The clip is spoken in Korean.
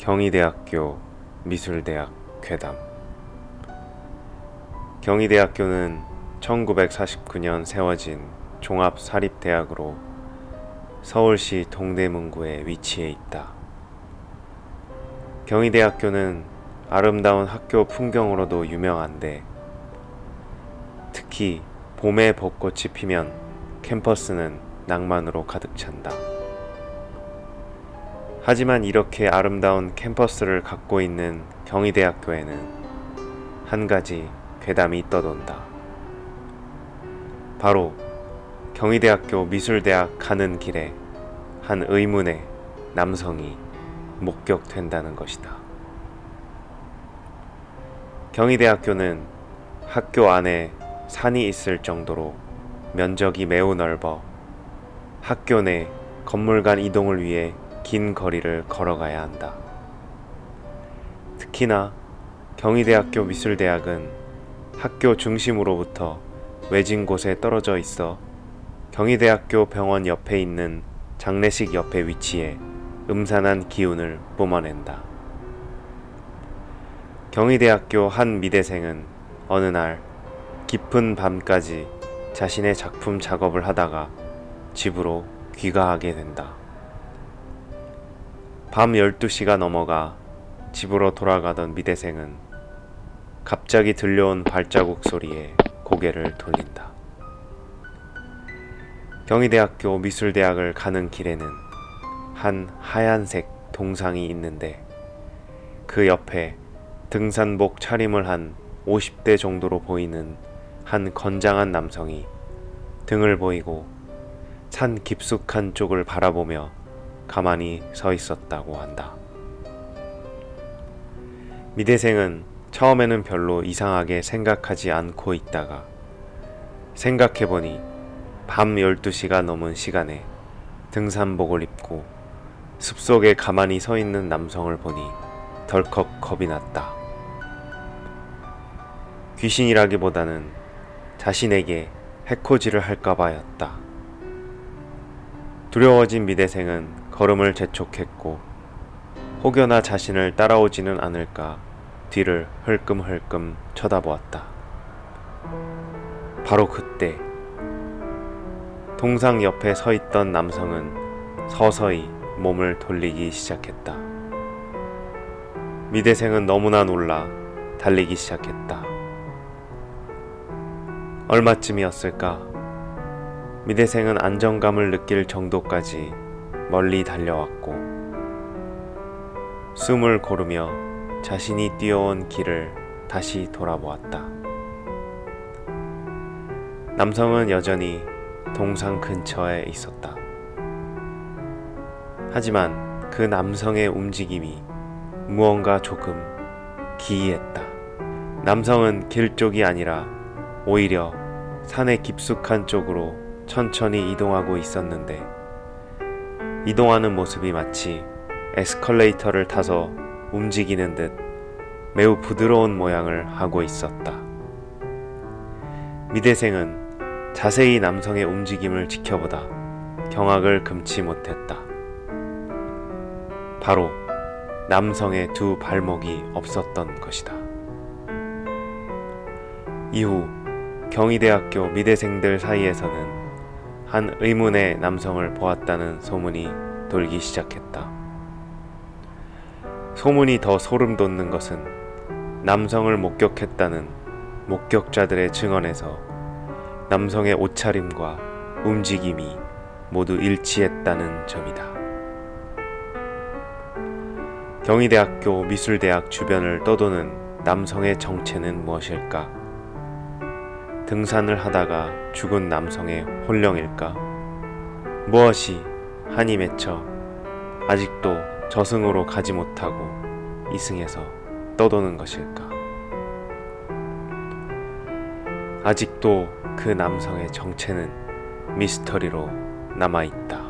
경희대학교 미술대학 괴담 경희대학교는 1949년 세워진 종합사립대학으로 서울시 동대문구에 위치해 있다. 경희대학교는 아름다운 학교 풍경으로도 유명한데 특히 봄에 벚꽃이 피면 캠퍼스는 낭만으로 가득 찬다. 하지만 이렇게 아름다운 캠퍼스를 갖고 있는 경희대학교에는 한 가지 괴담이 떠돈다. 바로 경희대학교 미술대학 가는 길에 한 의문의 남성이 목격된다는 것이다. 경희대학교는 학교 안에 산이 있을 정도로 면적이 매우 넓어 학교 내 건물 간 이동을 위해 긴 거리를 걸어가야 한다. 특히나 경희대학교 미술대학은 학교 중심으로부터 외진 곳에 떨어져 있어 경희대학교 병원 옆에 있는 장례식 옆에 위치해 음산한 기운을 뿜어낸다. 경희대학교 한 미대생은 어느 날 깊은 밤까지 자신의 작품 작업을 하다가 집으로 귀가하게 된다. 밤 12시가 넘어가 집으로 돌아가던 미대생은 갑자기 들려온 발자국 소리에 고개를 돌린다. 경희대학교 미술대학을 가는 길에는 한 하얀색 동상이 있는데 그 옆에 등산복 차림을 한 50대 정도로 보이는 한 건장한 남성이 등을 보이고 산 깊숙한 쪽을 바라보며 가만히 서 있었다고 한다. 미대생은 처음에는 별로 이상하게 생각하지 않고 있다가 생각해보니 밤 12시가 넘은 시간에 등산복을 입고 숲속에 가만히 서 있는 남성을 보니 덜컥 겁이 났다. 귀신이라기보다는 자신에게 해코지를 할까봐였다. 두려워진 미대생은 걸음을 재촉했고 혹여나 자신을 따라오지는 않을까 뒤를 흘끔흘끔 쳐다보았다. 바로 그때 동상 옆에 서 있던 남성은 서서히 몸을 돌리기 시작했다. 미대생은 너무나 놀라 달리기 시작했다. 얼마쯤이었을까? 미대생은 안정감을 느낄 정도까지 멀리 달려왔고, 숨을 고르며 자신이 뛰어온 길을 다시 돌아보았다. 남성은 여전히 동상 근처에 있었다. 하지만 그 남성의 움직임이 무언가 조금 기이했다. 남성은 길 쪽이 아니라 오히려 산의 깊숙한 쪽으로 천천히 이동하고 있었는데 이동하는 모습이 마치 에스컬레이터를 타서 움직이는 듯 매우 부드러운 모양을 하고 있었다. 미대생은 자세히 남성의 움직임을 지켜보다 경악을 금치 못했다. 바로 남성의 두 발목이 없었던 것이다. 이후 경희대학교 미대생들 사이에서는 한 의문의 남성을 보았다는 소문이 돌기 시작했다. 소문이 더 소름 돋는 것은 남성을 목격했다는 목격자들의 증언에서 남성의 옷차림과 움직임이 모두 일치했다는 점이다. 경희대학교 미술대학 주변을 떠도는 남성의 정체는 무엇일까? 등산을 하다가 죽은 남성의 혼령일까? 무엇이 한이 맺혀 아직도 저승으로 가지 못하고 이승에서 떠도는 것일까? 아직도 그 남성의 정체는 미스터리로 남아있다.